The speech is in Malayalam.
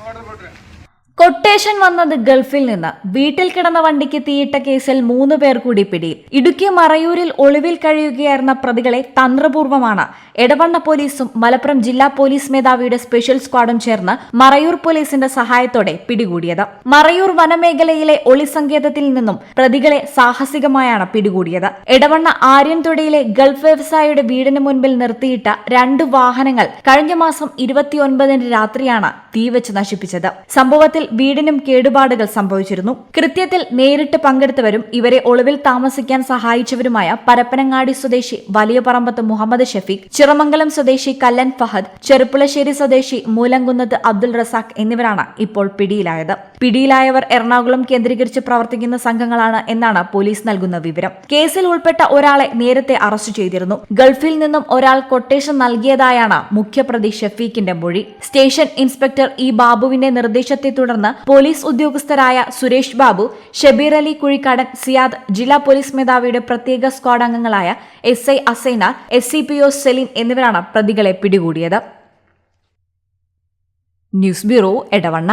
ஆர்டர் போட்டுறேன் കൊട്ടേഷൻ വന്നത് ഗൾഫിൽ നിന്ന്. വീട്ടിൽ കിടന്ന വണ്ടിക്ക് തീയിട്ട കേസിൽ മൂന്ന് പേർ കൂടി പിടിയിൽ ഇടുക്കി മറയൂരിൽ ഒളിവിൽ കഴിയുകയായിരുന്ന പ്രതികളെ തന്ത്രപൂർവമാണ് എടവണ്ണ പോലീസും മലപ്പുറം ജില്ലാ പോലീസ് മേധാവിയുടെ സ്പെഷ്യൽ സ്ക്വാഡും ചേർന്ന് മറയൂർ പോലീസിന്റെ സഹായത്തോടെ പിടികൂടിയത്. മറയൂർ വനമേഖലയിലെ ഒളിസങ്കേതത്തിൽ നിന്നും പ്രതികളെ സാഹസികമായാണ് പിടികൂടിയത്. എടവണ്ണ ആര്യൻതൊടിയിലെ ഗൾഫ് വ്യവസായിയുടെ വീടിന് മുൻപിൽ നിർത്തിയിട്ട രണ്ട് വാഹനങ്ങൾ കഴിഞ്ഞ മാസം ഇരുപത്തിയൊൻപതിന് രാത്രിയാണ് തീവച്ച് നശിപ്പിച്ചത്. സംഭവത്തിൽ വീടിനും കേടുപാടുകൾ സംഭവിച്ചിരുന്നു. കൃത്യത്തിൽ നേരിട്ട് പങ്കെടുത്തവരും ഇവരെ ഒളിവിൽ താമസിക്കാൻ സഹായിച്ചവരുമായ പരപ്പനങ്ങാടി സ്വദേശി വലിയ പറമ്പത്ത് മുഹമ്മദ് ഷഫീഖ് ചിറമംഗലം സ്വദേശി കല്ലൻ ഫഹദ് ചെറുപ്പുളശ്ശേരി സ്വദേശി മൂലംകുന്നത്ത് അബ്ദുൾ റസാഖ് എന്നിവരാണ് ഇപ്പോൾ പിടിയിലായത്. പിടിയിലായവർ എറണാകുളം കേന്ദ്രീകരിച്ച് പ്രവർത്തിക്കുന്ന സംഘങ്ങളാണ് എന്നാണ് പോലീസ് നൽകുന്ന വിവരം. കേസിൽ ഉൾപ്പെട്ട ഒരാളെ നേരത്തെ അറസ്റ്റ് ചെയ്തിരുന്നു. ഗൾഫിൽ നിന്നും ഒരാൾ കൊട്ടേഷൻ നൽകിയതായാണ് മുഖ്യപ്രതി ഷഫീഖിന്റെ മൊഴി. സ്റ്റേഷൻ ഇൻസ്പെക്ടർ ഇ ബാബുവിന്റെ നിർദ്ദേശത്തെ തുടർന്ന് പോലീസ് ഉദ്യോഗസ്ഥരായ സുരേഷ് ബാബു ഷബീർ അലി കുഴിക്കാടൻ സിയാദ് ജില്ലാ പോലീസ് മേധാവിയുടെ പ്രത്യേക സ്ക്വാഡ് അംഗങ്ങളായ S I Asainar S C P O Selin എന്നിവരാണ് പ്രതികളെ പിടികൂടിയത്. News bureau Edavanna.